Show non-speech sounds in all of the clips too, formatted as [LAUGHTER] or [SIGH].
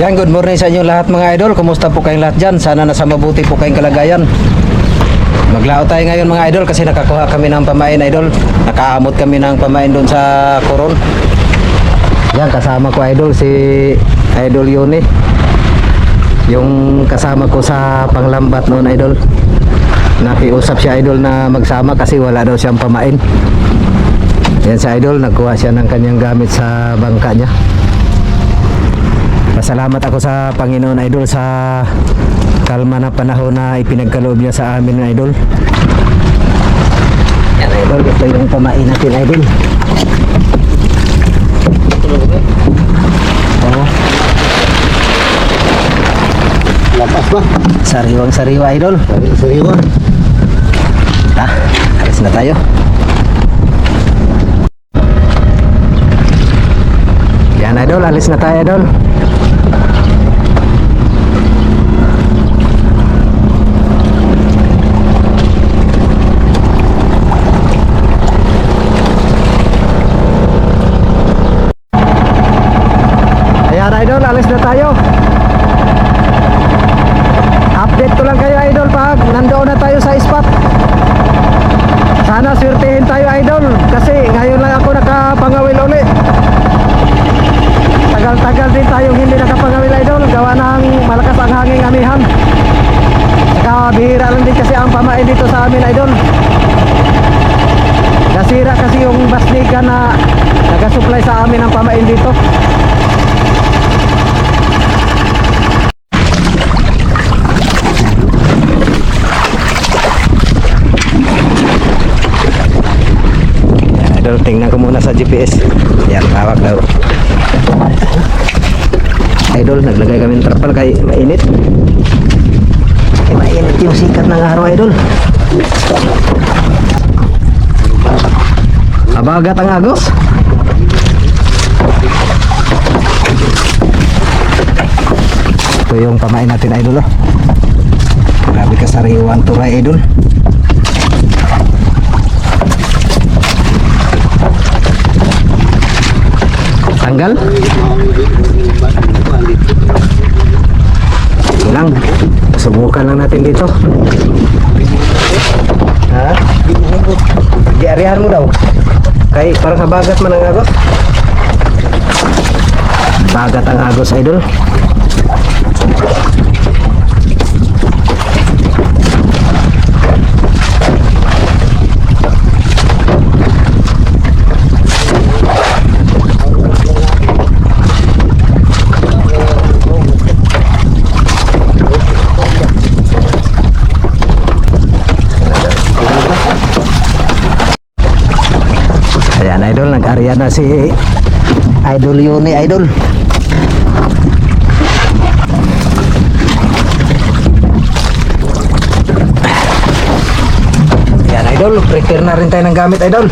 Yan, good morning sa inyo lahat mga idol. Kumusta po kayong lahat dyan? Sana nasa mabuti po kayong kalagayan. Maglao tayo ngayon mga idol kasi nakakuha kami ng pamain idol. Nakaamot kami ng pamain doon sa Coron. Yan, kasama ko idol si Idol Yuni. Yung kasama ko sa panglambat noon idol. Nakiusap siya idol na magsama kasi wala daw siyang pamain. Yan si idol, nagkuha siya ng kanyang gamit sa bangka niya. Pasalamat ako sa Panginoon Idol sa kalma na panahon na ipinagkaloob niya sa amin Idol. Yan Idol, ito yung pamain natin Idol. Oo. Lapas ba? Sariwang sariwa Idol. Sariwa. Ah, alis na tayo. Yan Idol, alis na tayo Idol. Ayan Idol, alis na tayo. Update ko lang kayo Idol pag nandoon na tayo sa spot. Sana swertehin tayo idol kasi ngayon lang ako nakapangawil uli. Tagal-tagal din tayong hindi nakapangawil idol gawa ng malakas ang hanging amihan. Saka bihira lang din kasi ang pamain dito sa amin idol. Nasira kasi yung basnigan na nagasupply sa amin ng pamain dito. Idol, tingnan ko muna sa GPS. Yan, tawag daw. Idol, naglagay kami ng trapal kay mainit. Kay mainit yung sikat ng araw, idol. Abagat ang agos. Ito yung pamain natin, idol. Oh. Grabe ka sariwan turay, idol. Tanggal? Ito lang. Subukan lang natin dito. Ha? Diarihan mo daw. Kay parang sa bagat man ang agos. Bagat ang agos, idol. Nag-arya na si Idol Yuni, idol. Ayan, idol. Prepare na rin tayo ng gamit, idol.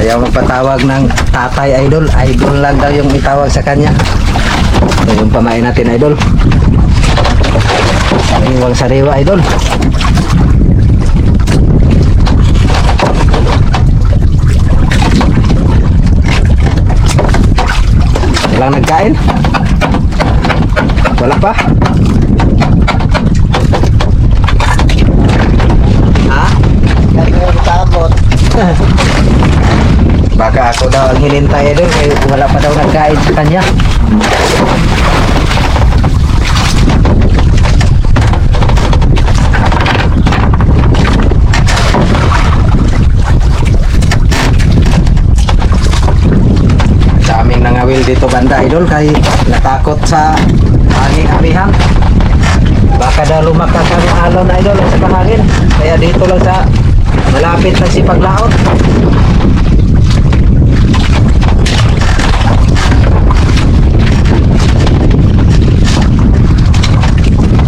Ayaw magpatawag ng tatay, idol. Idol lang daw yung itawag sa kanya. Ito yung pamain natin, idol. Sariwang sariwa, idol. Walang nagkain? Wala pa? Ha? [LAUGHS] Baka ako daw ang hinintay doon kaya wala pa daw nagkain sa kanya. Daming nangawil dito banda idol kay natakot sa hangin amihan. Baka daw lumakas ang alon idol sa pahangin. Kaya dito lang sa malapit lang si paglaot.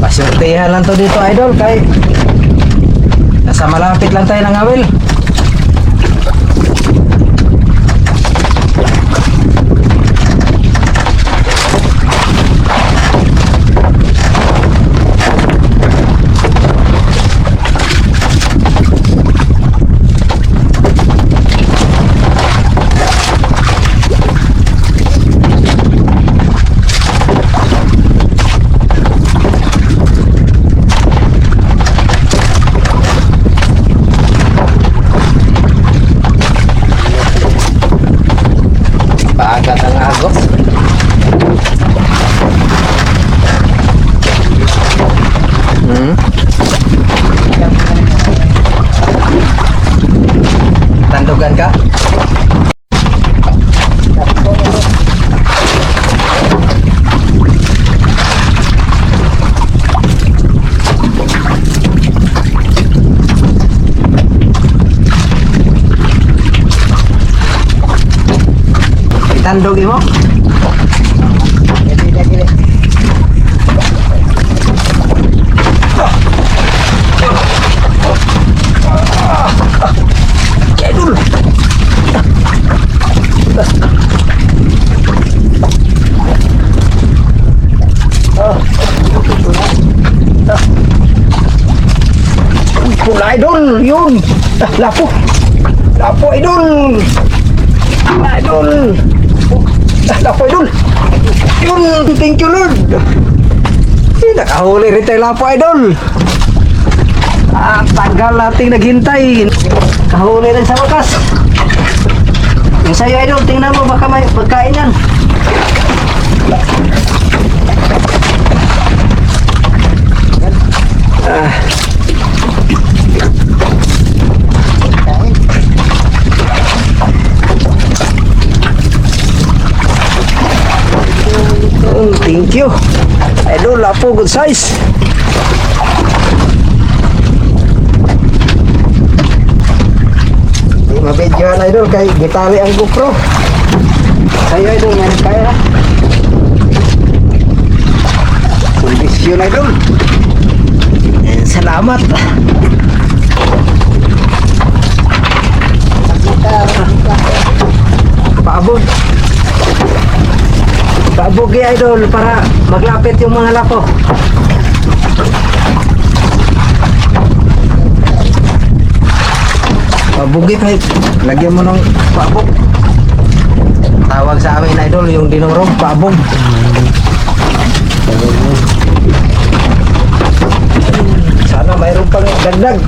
Pasortehan lang to dito idol kay nasa malapit lang tayo ng awil. Tandugan ka? Itandog mo? Hindi na gini. Idol! Pula idol, yun. Ah, Lapo. Lapo idol. Ah, Idol. Ah, Lapo idol. Yun, thank you Lord. Eh, nakahuli rin tayo lapo idol. Ah, tagal nating naghintay. Kahuli rin sa wakas. Yung sa'yo, idol, tingnan mo baka may pagkain yan. Ah. Oh, thank you. Idol, lapo, good size. Di mabidyoan idol kay gitali ang GoPro. Sa'yo idol, yan kaya na. Kondisyon idol. Eh, Salamat. Paabot. Paabot kay idol para maglapit yung mga lapo. Pabugi pa Lagyan mo ng paabog. Tawag sa amin idol yung dinurog paabog. Sana mayroon pang dagdag.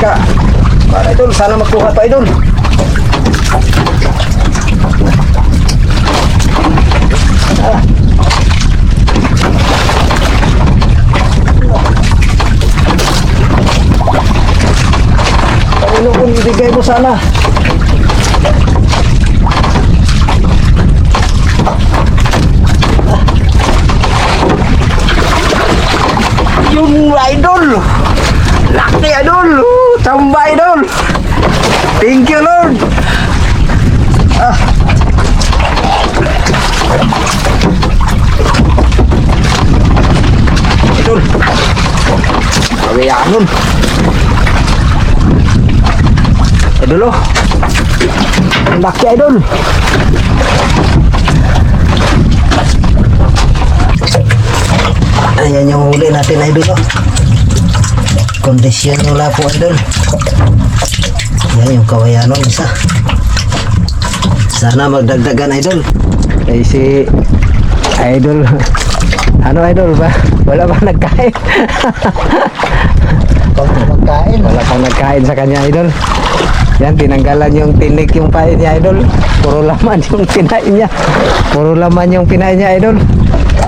Ka. Para idol, sana magkuha pa idol. Panginoon, ibigay mo sana. Yung idol! Laki idol! Oh, Tamba idol! Thank you Lord! Ah. Idol! Kawiyanon! Idol oh! Ang laki idol! Ayan yung huli natin idol. Oh. Kondisyon yung lapo idol. Yan yung kawayanon isa. Sana magdagdagan idol. Ay si idol. [LAUGHS] Ano idol ba? Wala ba nagkain? [LAUGHS] Pag magkain. Wala pang nagkain sa kanya idol. Yan, tinanggalan yung tinik yung pain niya idol. Puro laman yung pinain niya. Puro laman yung pinain niya idol.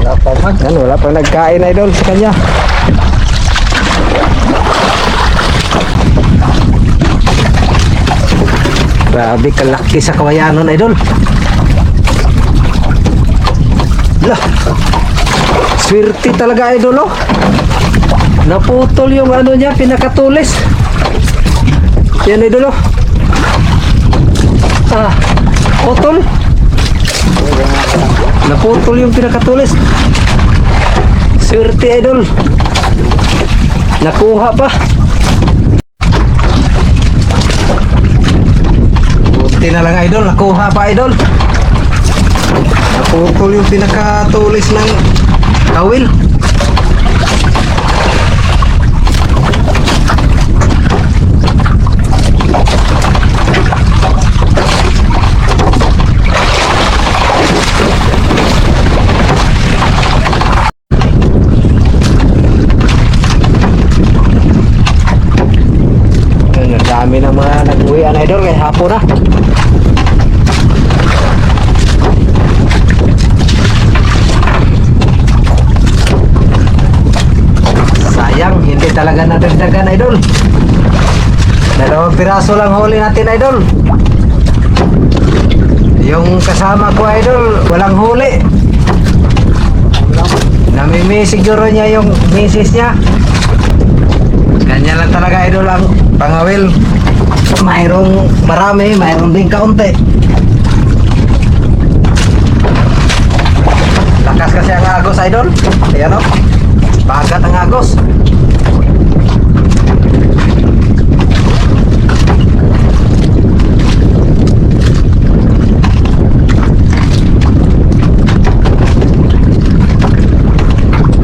Wala pa man. Yan, wala pang nagkain idol sa kanya. Grabe kalaki sa kawayanon idol. Lah. Swerte talaga idol oh. Naputol yung ano niya, pinakatulis. Yan idol oh. Ah, putol. Naputol yung pinakatulis. Swerte idol. Nakuha pa. Buti na lang idol, nakuha pa idol. Naputol yung pinakatulis ng kawil. Ang dami ng mga nag-uwian hapon na. Sayang, hindi talaga nadagdagan idol. Dalawang piraso lang huli natin idol. Yung kasama ko idol, walang huli. Namimi siguro niya yung misis niya. Ganyan lang talaga idol ang pangawil. Mayroong marami, mayroong din kaunti. Lakas kasi ang agos idol. Ayan o. Bagat ang agos.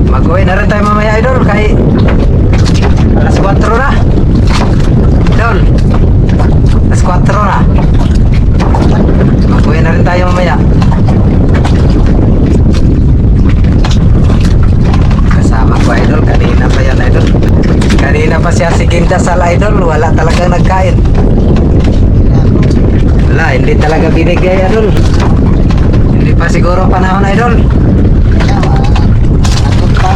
Mag-uwi na rin tayo mamaya idol kay alas 4 na. Idol. Alas 4 na. Mag-uwi na rin tayo mamaya. Kasama ko idol, kanina pa yan idol. Kanina pa siya si Kindasal idol, wala talagang nagkain. Wala, hindi talaga binigay idol. Hindi pa siguro panahon idol. Nakot pa.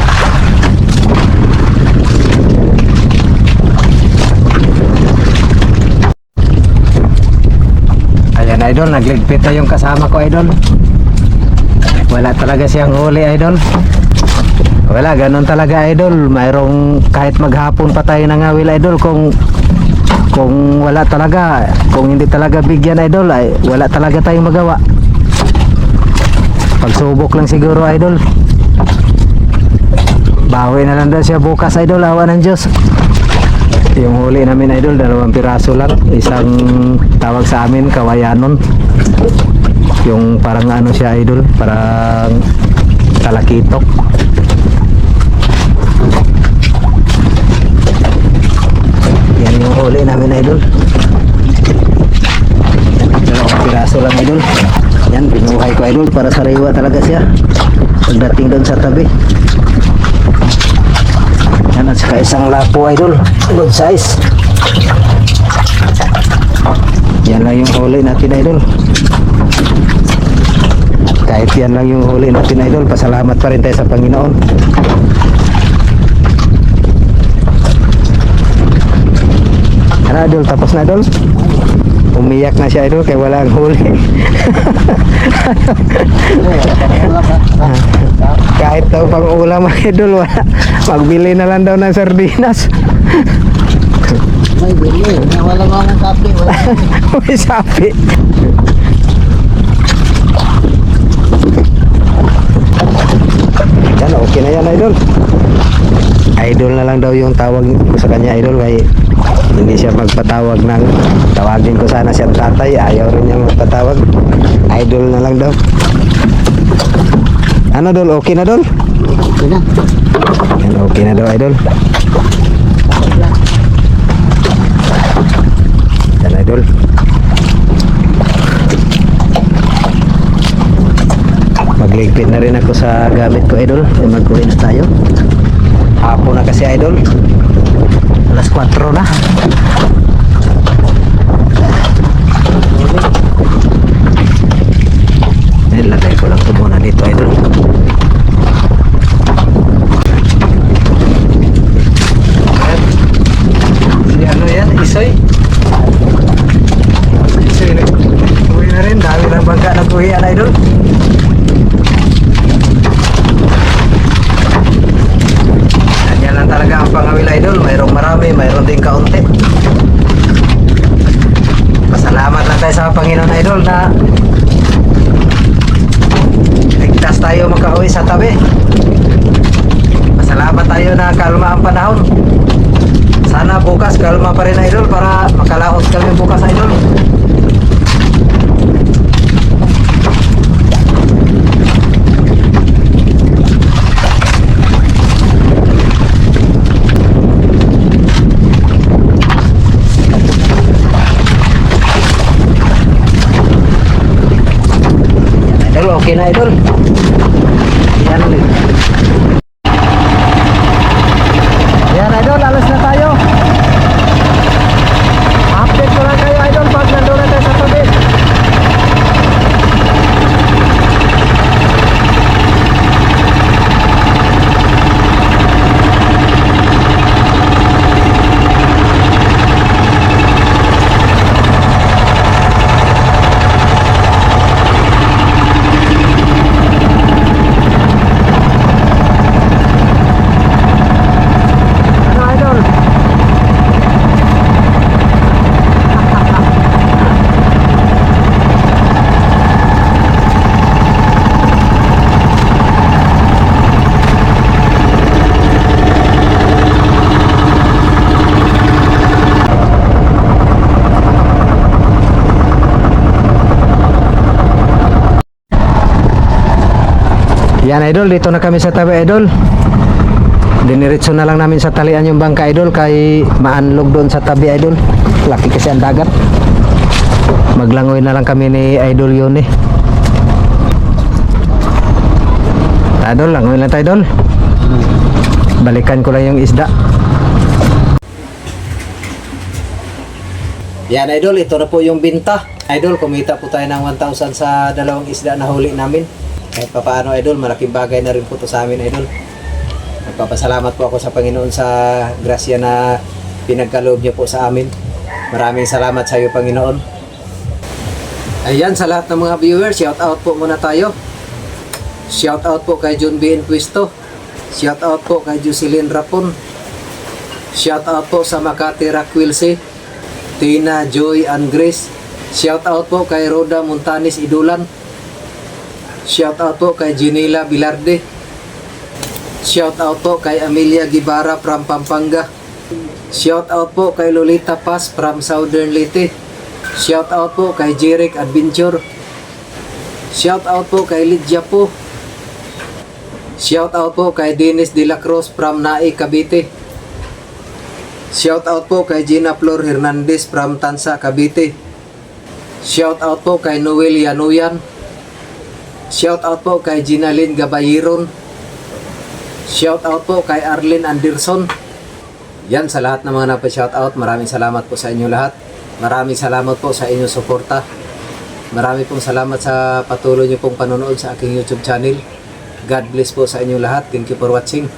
Ayan idol, nagligpit na yung kasama ko idol. Wala talaga siyang huli idol. Wala, ganun talaga idol. Mayroong kahit maghapon pa tayo nangawil idol kung kung wala talaga, kung hindi talaga bigyan idol ay wala talaga tayong magawa. Pagsubok lang siguro idol. Bawi na lang daw siya bukas idol, awa ng Diyos. Yung huli namin idol, dalawang piraso lang. Isang tawag sa amin, kawayanon. Yung parang ano siya idol, parang talakitok. Yan yung huli namin idol. Dalawang piraso lang idol. Yan, binuhay ko idol para sariwa talaga siya. Pagdating doon sa tabi. Yan at saka isang lapo idol. Good size. Yan lang yung huli natin idol. Kahit yan lang yung huli natin idol, pasalamat pa rin tayo sa Panginoon. Ano idol, tapos na idol? Umiyak na siya idol kaya wala ang huli. [LAUGHS] Kahit daw pang ulam [LAUGHS] idol, wala. Magbili na lang daw ng sardinas. May bili. Wala nga ng kape. Wala. [LAUGHS] May sapi. Yan, okay na yan, idol. Idol na lang daw yung tawag ko sa kanya, idol. Kaya hindi siya magpatawag ng tawagin ko sana siyang tatay. Ayaw rin niya magpatawag. Idol na lang daw. Ano, dol? Okay na, dol? Okay na. Yan, okay na daw idol. Yan idol. Magligpit na rin ako sa gamit ko idol. Mag-uwi na tayo. Hapon na kasi idol. Alas 4 na. Okay na idol. Yan idol, dito na kami sa tabi idol. Diniritso na lang namin sa talian yung bangka idol kay maanlog doon sa tabi idol. Laki kasi ang dagat. Maglangoy na lang kami ni idol yun eh. Idol, langoy lang tayo idol. Balikan ko lang yung isda. Yan idol, ito na po yung binta. Idol, kumita po tayo ng 1,000 sa dalawang isda na huli namin. Kahit pa paano idol, malaking bagay na rin po to sa amin idol. Nagpapasalamat po ako sa Panginoon sa grasya na pinagkaloob niyo po sa amin. Maraming salamat sa iyo Panginoon. Ayan, sa lahat ng mga viewers, shout out po muna tayo. Shout out po kay John B. Enquisto. Shout out po kay Jocelyn Rapon. Shout out po sa Makati Raquilse. Tina, Joy, and Grace. Shout out po kay Roda Montanis Idulan. Shout out po kay Ginela Bilarde. Shout out po kay Amelia Gibara from Pampanga. Shout out po kay Lolita Paz from Southern Leyte. Shout out po kay Jeric Adventure. Shout out po kay Lydia po. Shout out po kay Dennis De La Cruz from Nae, Cavite. Shout out po kay Gina Flor Hernandez from Tansa, Cavite. Shout out po kay Noel Yanuyan. Shout out po kay Ginalyn Gabayiron. Shout out po kay Arlene Anderson. Yan sa lahat ng mga napa-shout out. Maraming salamat po sa inyo lahat. Maraming salamat po sa inyong suporta. Maraming pong salamat sa patuloy niyo pong panonood sa aking YouTube channel. God bless po sa inyo lahat. Thank you for watching.